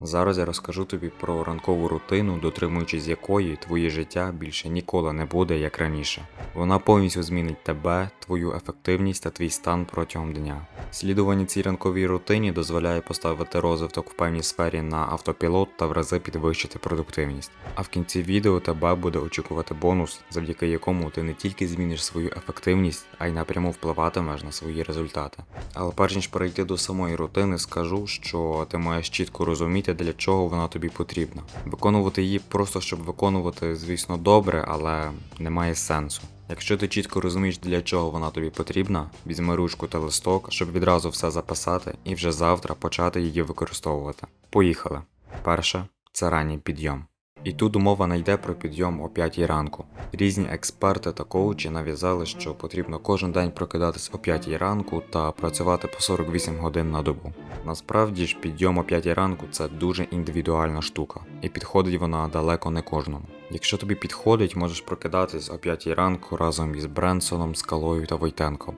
Зараз я розкажу тобі про ранкову рутину, дотримуючись якої твоє життя більше ніколи не буде як раніше. Вона повністю змінить тебе, твою ефективність та твій стан протягом дня. Слідування цій ранковій рутині дозволяє поставити розвиток в певній сфері на автопілот та в рази підвищити продуктивність. А в кінці відео тебе буде очікувати бонус, завдяки якому ти не тільки зміниш свою ефективність, а й напряму впливатимеш на свої результати. Але перш ніж перейти до самої рутини, скажу, що ти маєш чітко розуміти, для чого вона тобі потрібна. Виконувати її просто щоб виконувати, звісно, добре, але немає сенсу. Якщо ти чітко розумієш, для чого вона тобі потрібна, візьми ручку та листок, щоб відразу все записати і вже завтра почати її використовувати. Поїхали. Перше це ранній підйом. І тут мова не йде про підйом о 5 ранку. Різні експерти та коучі нав'язали, що потрібно кожен день прокидатись о 5 ранку та працювати по 48 годин на добу. Насправді ж підйом о 5 ранку це дуже індивідуальна штука, і підходить вона далеко не кожному. Якщо тобі підходить, можеш прокидатись о 5 ранку разом із Бренсоном, Скалою та Войтенком.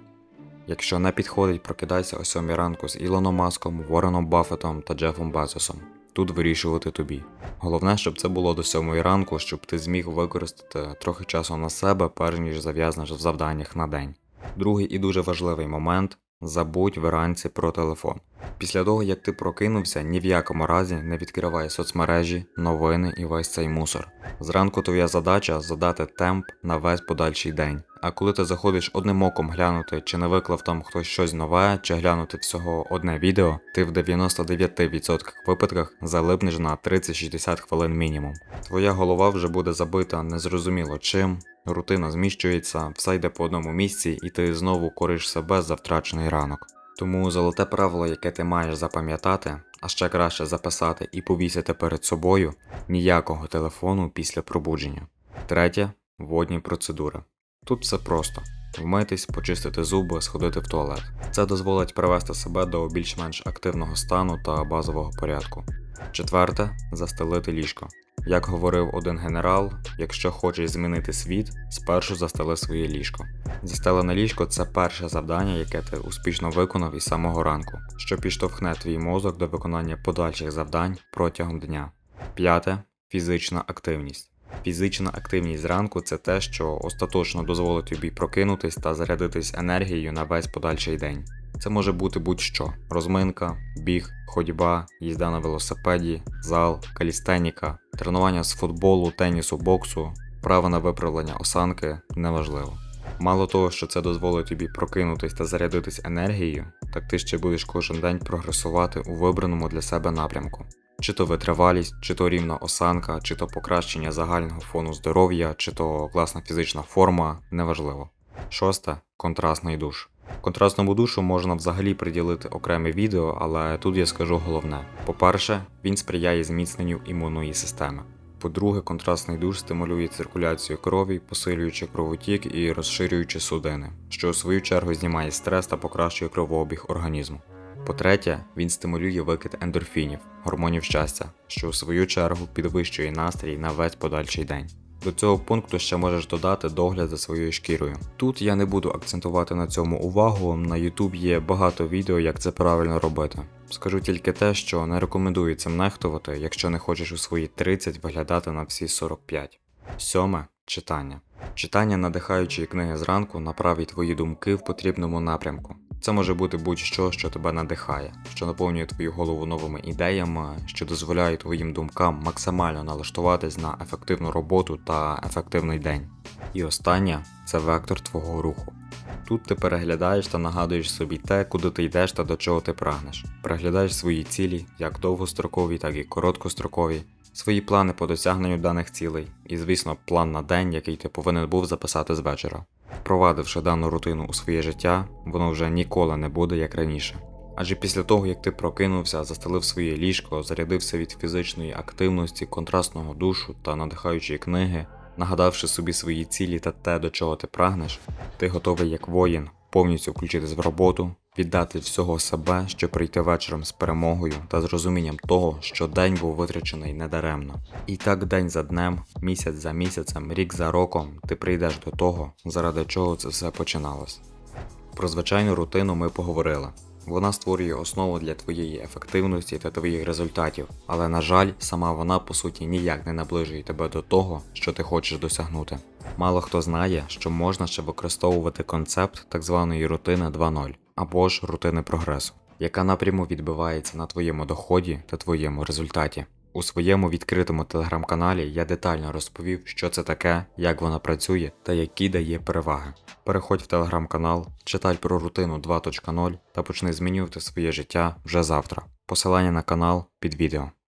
Якщо не підходить, прокидайся о 7 ранку з Ілоном Маском, Вореном Баффетом та Джефом Безосом. Тут вирішувати тобі. Головне, щоб це було до 7 ранку, щоб ти зміг використати трохи часу на себе, перш ніж зав'язнеш в завданнях на день. Другий і дуже важливий момент забудь вранці про телефон. Після того, як ти прокинувся, ні в якому разі не відкривай соцмережі, новини і весь цей мусор. Зранку твоя задача задати темп на весь подальший день. А коли ти заходиш одним оком глянути, чи не виклав там хтось щось нове, чи глянути всього одне відео, ти в 99% випадках залипнеш на 30-60 хвилин мінімум. Твоя голова вже буде забита незрозуміло чим, рутина зміщується, все йде по одному місці, і ти знову кориш себе за втрачений ранок. Тому золоте правило, яке ти маєш запам'ятати, а ще краще записати і повісити перед собою ніякого телефону після пробудження. Третє водні процедури. Тут все просто: вмитись, почистити зуби, сходити в туалет. Це дозволить привести себе до більш-менш активного стану та базового порядку. Четверте застелити ліжко. Як говорив один генерал, якщо хочеш змінити світ, спершу застели своє ліжко. Застелене ліжко це перше завдання, яке ти успішно виконав із самого ранку, що підштовхне твій мозок до виконання подальших завдань протягом дня. П'яте фізична активність. Фізична активність зранку це те, що остаточно дозволить тобі прокинутись та зарядитись енергією на весь подальший день. Це може бути будь-що: розминка, біг, ходьба, їзда на велосипеді, зал, калістеніка, тренування з футболу, тенісу, боксу, право на виправлення осанки неважливо. Мало того, що це дозволить тобі прокинутись та зарядитись енергією, так ти ще будеш кожен день прогресувати у вибраному для себе напрямку. Чи то витривалість, чи то рівна осанка, чи то покращення загального фону здоров'я, чи то класна фізична форма, неважливо. Шосте контрастний душ. Контрастному душу можна взагалі приділити окреме відео, але тут я скажу головне: по-перше, він сприяє зміцненню імунної системи. По-друге, контрастний душ стимулює циркуляцію крові, посилюючи кровотік і розширюючи судини, що у свою чергу знімає стрес та покращує кровообіг організму. По-третє, він стимулює викид ендорфінів, гормонів щастя, що у свою чергу підвищує настрій на весь подальший день. До цього пункту ще можеш додати догляд за своєю шкірою. Тут я не буду акцентувати на цьому увагу, на YouTube є багато відео, як це правильно робити. Скажу тільки те, що не рекомендую цим нехтувати, якщо не хочеш у свої 30 виглядати на всі 45. Сьоме читання. Читання надихаючої книги зранку направить твої думки в потрібному напрямку. Це може бути будь-що, що тебе надихає, що наповнює твою голову новими ідеями, що дозволяє твоїм думкам максимально налаштуватись на ефективну роботу та ефективний день. І останнє це вектор твого руху. Тут ти переглядаєш та нагадуєш собі те, куди ти йдеш та до чого ти прагнеш. Переглядаєш свої цілі, як довгострокові, так і короткострокові, свої плани по досягненню даних цілей, і, звісно, план на день, який ти повинен був записати з вечора. Впровадивши дану рутину у своє життя, воно вже ніколи не буде як раніше. Адже після того, як ти прокинувся, застелив своє ліжко, зарядився від фізичної активності, контрастного душу та надихаючої книги, нагадавши собі свої цілі та те, до чого ти прагнеш, ти готовий як воїн повністю включитись в роботу, віддати всього себе, щоб прийти вечором з перемогою та з розумінням того, що день був витрачений недаремно. І так день за днем, місяць за місяцем, рік за роком ти прийдеш до того, заради чого це все починалось. Про звичайну рутину ми поговорили. Вона створює основу для твоєї ефективності та твоїх результатів, але на жаль, сама вона по суті ніяк не наближує тебе до того, що ти хочеш досягнути. Мало хто знає, що можна ще використовувати концепт так званої рутини 2.0 або ж рутини прогресу, яка напряму відбивається на твоєму доході та твоєму результаті. У своєму відкритому телеграм-каналі я детально розповів, що це таке, як вона працює та які дає переваги. Переходь в телеграм-канал, читай про рутину 2.0 та почни змінювати своє життя вже завтра. Посилання на канал під відео.